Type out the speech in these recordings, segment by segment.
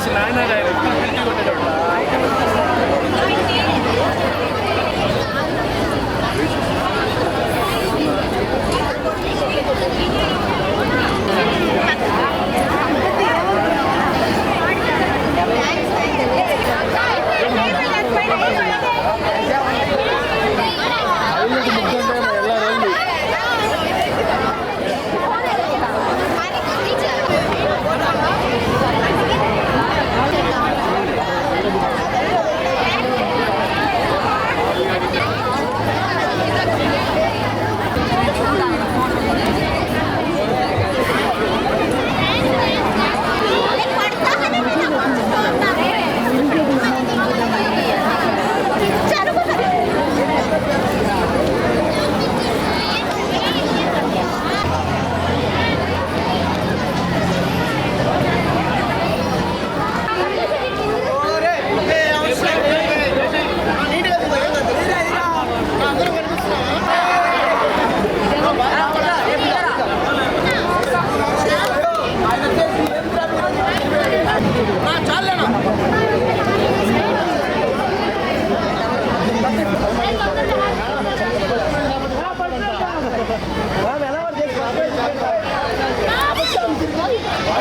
originais, né, velho?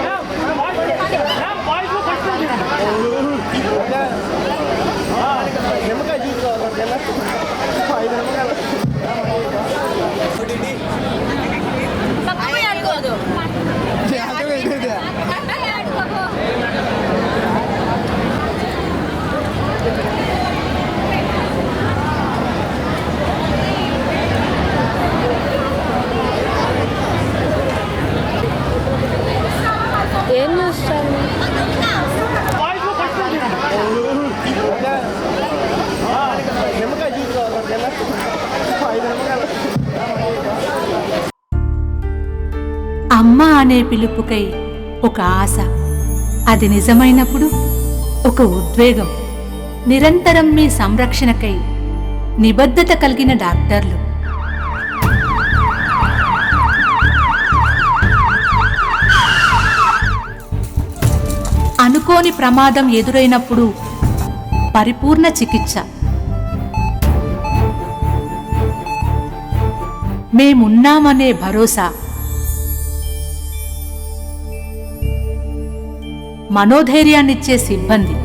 Yeah. అనే పిలుపుకై ఒక ఆశ. అది నిజమైనప్పుడు ఒక ఉద్వేగం. నిరంతరం మీ సంరక్షణకై నిబద్ధత కలిగిన డాక్టర్లు. అనుకోని ప్రమాదం ఎదురైనప్పుడు పరిపూర్ణ చికిత్స. మేమున్నామనే భరోసా. మనోధైర్యాన్నిచ్చే సిబ్బంది.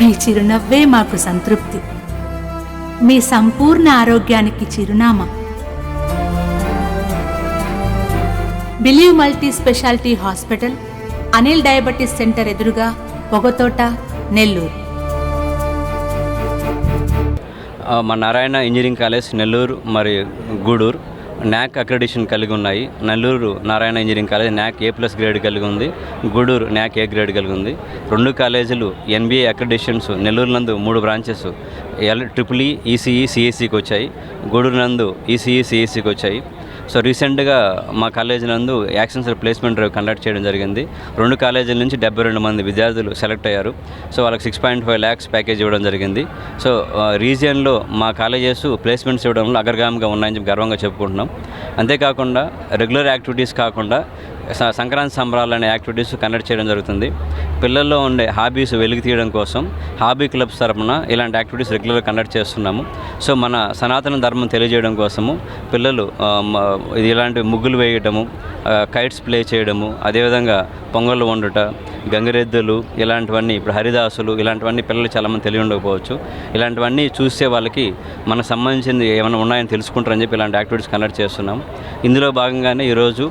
మీ చిరునవ్వే మాకు సంతృప్తి. మీ సంపూర్ణ ఆరోగ్యానికి చిరునామా. Believe multi speciality hospital Anil diabetes centre ఎదురుగా పొగతోట నెల్లూరు. మా నారాయణ ఇంజనీరింగ్ కాలేజ్ నెల్లూరు మరియు గూడూరు. న్యాక్ అక్రెడిషన్ కలిగి ఉన్నాయి. Nellore Narayana engineering college NAAC A plus grade కలిగి ఉంది. గూడూరు న్యాక్ ఏ గ్రేడ్ కలిగి ఉంది. రెండు కాలేజీలు ఎన్బీఏ అక్రెడిషన్స్ నెల్లూరు నందు మూడు branches L triple E ECE సిఎస్సికి వచ్చాయి. గూడూరు నందు ఈసీఈ సిఎస్సికి వచ్చాయి. సో రీసెంట్గా మా కాలేజీ నందు యాక్సెన్స్ ప్లేస్మెంట్ డ్రైవ్ కండక్ట్ చేయడం జరిగింది. రెండు కాలేజీల నుంచి డెబ్బై రెండు మంది విద్యార్థులు సెలెక్ట్ అయ్యారు. సో వాళ్ళకి six point five lakhs package ఇవ్వడం జరిగింది. సో రీజియన్లో మా కాలేజెస్ ప్లేస్మెంట్స్ ఇవ్వడంలో అగ్రగామిగా ఉన్నాయని చెప్పి గర్వంగా చెప్పుకుంటున్నాం. అంతేకాకుండా రెగ్యులర్ యాక్టివిటీస్ కాకుండా సంక్రాంతి సంబరాలు అనే యాక్టివిటీస్ కండక్ట్ చేయడం జరుగుతుంది. పిల్లల్లో ఉండే హాబీస్ వెలికి తీయడం కోసం హాబీ క్లబ్స్ తరపున ఇలాంటి యాక్టివిటీస్ రెగ్యులర్గా కండక్ట్ చేస్తున్నాము. సో మన సనాతన ధర్మం తెలియజేయడం కోసము పిల్లలు ఇలాంటి ముగ్గులు వేయడము కైట్స్ ప్లే చేయడము అదేవిధంగా పొంగళ్ళు వండుట గంగిరెద్దులు ఇలాంటివన్నీ ఇప్పుడు హరిదాసులు ఇలాంటివన్నీ పిల్లలు చాలామంది తెలియ ఉండకపోవచ్చు. ఇలాంటివన్నీ చూస్తే వాళ్ళకి మనకు సంబంధించింది ఏమైనా ఉన్నాయని తెలుసుకుంటారని చెప్పి ఇలాంటి యాక్టివిటీస్ కండక్ట్ చేస్తున్నాం ఇందులో భాగంగానే ఈరోజు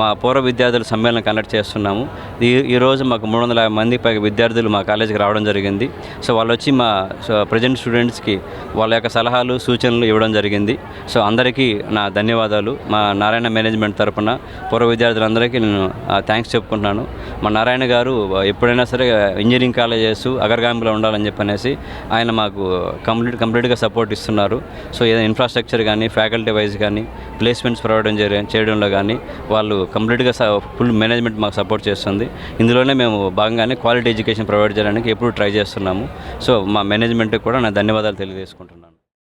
మా పూర్వ విద్యార్థుల సమ్మేళనం కండక్ట్ చేస్తున్నాము. ఈ ఈరోజు మాకు మూడు వందల యాభై మంది పైగా విద్యార్థులు మా కాలేజీకి రావడం జరిగింది. సో వాళ్ళు వచ్చి మా ప్రజెంట్ స్టూడెంట్స్కి వాళ్ళ యొక్క సలహాలు సూచనలు ఇవ్వడం జరిగింది. సో అందరికీ నా ధన్యవాదాలు. మా నారాయణ మేనేజ్మెంట్ తరపున పూర్వ విద్యార్థులందరికీ నేను థ్యాంక్స్ చెప్పుకుంటున్నాను. మా నారాయణ గారు ఎప్పుడైనా సరే ఇంజనీరింగ్ కాలేజెస్ అగ్రగామిలో ఉండాలని చెప్పనేసి ఆయన మాకు కంప్లీట్ కంప్లీట్గా సపోర్ట్ ఇస్తున్నారు. సో ఏదైనా ఇన్ఫ్రాస్ట్రక్చర్ కానీ ఫ్యాకల్టీ వైజ్ కానీ ప్లేస్మెంట్స్ ప్రొవైడ్ చేయడంలో కానీ వాళ్ళు కంప్లీట్గా ఫుల్ మేనేజ్మెంట్ మాకు సపోర్ట్ చేస్తుంది. ఇందులోనే మేము భాగంగానే క్వాలిటీ ఎడ్యుకేషన్ ప్రొవైడ్ చేయడానికి ఎప్పుడు ట్రై చేస్తున్నాము. సో మా మేనేజ్మెంట్కి కూడా నా ధన్యవాదాలు తెలియజేసుకుంటున్నాను.